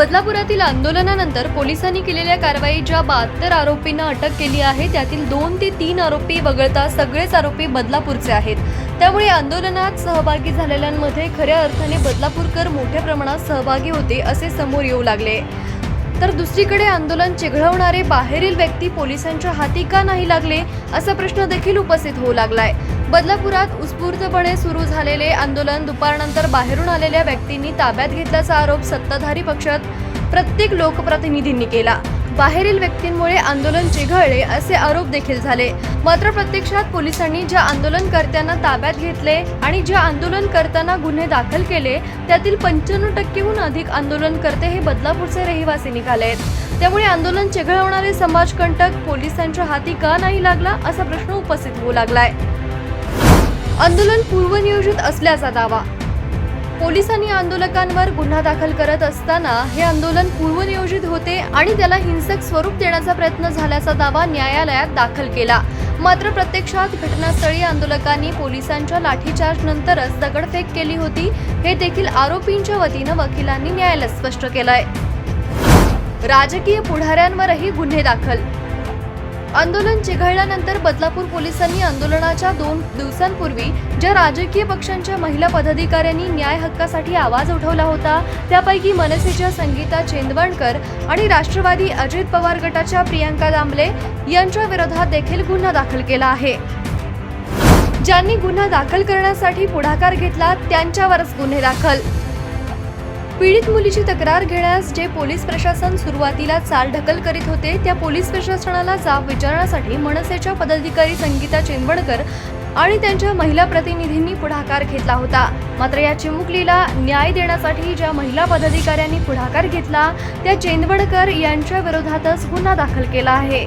बदलापुरातील आंदोलनानंतर पोलिसांनी केलेल्या कारवाईत ज्या बहात्तर आरोपींना अटक केली आहे. त्यातील दोन ते तीन आरोपी वगळता सगळेच आरोपी बदलापूरचे आहेत. त्यामुळे आंदोलनात सहभागी झालेल्यांमध्ये खऱ्या अर्थाने बदलापूरकर मोठ्या प्रमाणात सहभागी होते असे समोर येऊ लागले. तर दुसरीकडे आंदोलन चिघळवणारे बाहेरील व्यक्ती पोलिसांच्या हाती का नाही लागले असा प्रश्न देखील उपस्थित होऊ लागलाय. बदलापुरात उत्स्फूर्तपणे सुरू झालेले आंदोलन दुपारनंतर बाहेरून आलेल्या व्यक्तींनी ताब्यात घेतल्याचा आरोप सत्ताधारी पक्षात प्रत्येक लोकप्रतिनिधींनी केला. बाहेरील व्यक्तींमुळे आंदोलन चिघळले असे आरोप देखील झाले. मात्र प्रत्यक्षात पोलिसांनी ज्या आंदोलनकर्त्यांना ताब्यात घेतले आणि ज्या आंदोलन करताना गुन्हे दाखल केले त्यातील पंच्याण्णव टक्केहून अधिक आंदोलनकर्ते हे बदलापूरचे रहिवासी निघाले आहेत त्यामुळे आंदोलन चिघळवणारे समाजकंटक पोलिसांच्या हाती का नाही लागला असा प्रश्न उपस्थित होऊ लागलाय. आंदोलन पूर्वनियोजित असल्याचा दावा पोलिसांनी आंदोलकांवर गुन्हा दाखल करत असताना हे आंदोलन पूर्वनियोजित होते आणि त्याला हिंसक स्वरूप देण्याचा प्रयत्न झाल्याचा दावा न्यायालयात दाखल केला. मात्र प्रत्यक्षात घटनास्थळी आंदोलकांनी पोलिसांच्या लाठीचार्ज नंतरच दगडफेक केली होती हे देखील आरोपींच्या वतीनं वकिलांनी न्यायालयात स्पष्ट केलंय. राजकीय पुढाऱ्यांवरही गुन्हे दाखल आंदोलन चिघळल्यानंतर बदलापूर पोलिसांनी आंदोलनाच्या दोन दिवसांपूर्वी ज्या राजकीय पक्षांच्या महिला पदाधिकाऱ्यांनी न्याय हक्कासाठी आवाज उठवला होता त्यापैकी मनसेच्या संगीता चेंदवणकर आणि राष्ट्रवादी अजित पवार गटाच्या प्रियांका दामले यांच्या विरोधात देखील गुन्हा दाखल केला आहे. ज्यांनी गुन्हा दाखल करण्यासाठी पुढाकार घेतला त्यांच्यावरच गुन्हे दाखल. पीडित मुलीची तक्रार घेण्यास जे पोलीस प्रशासन सुरुवातीला चाल ढकल करीत होते त्या पोलीस प्रशासनाला जाब विचारण्यासाठी मनसेच्या पदाधिकारी संगीता चेंबणकर आणि त्यांच्या महिला प्रतिनिधींनी पुढाकार घेतला होता. मात्र या चिमुकलीला न्याय देण्यासाठी ज्या महिला पदाधिकाऱ्यांनी पुढाकार घेतला त्या चेंदवडकर यांच्या विरोधातच गुन्हा दाखल केला आहे.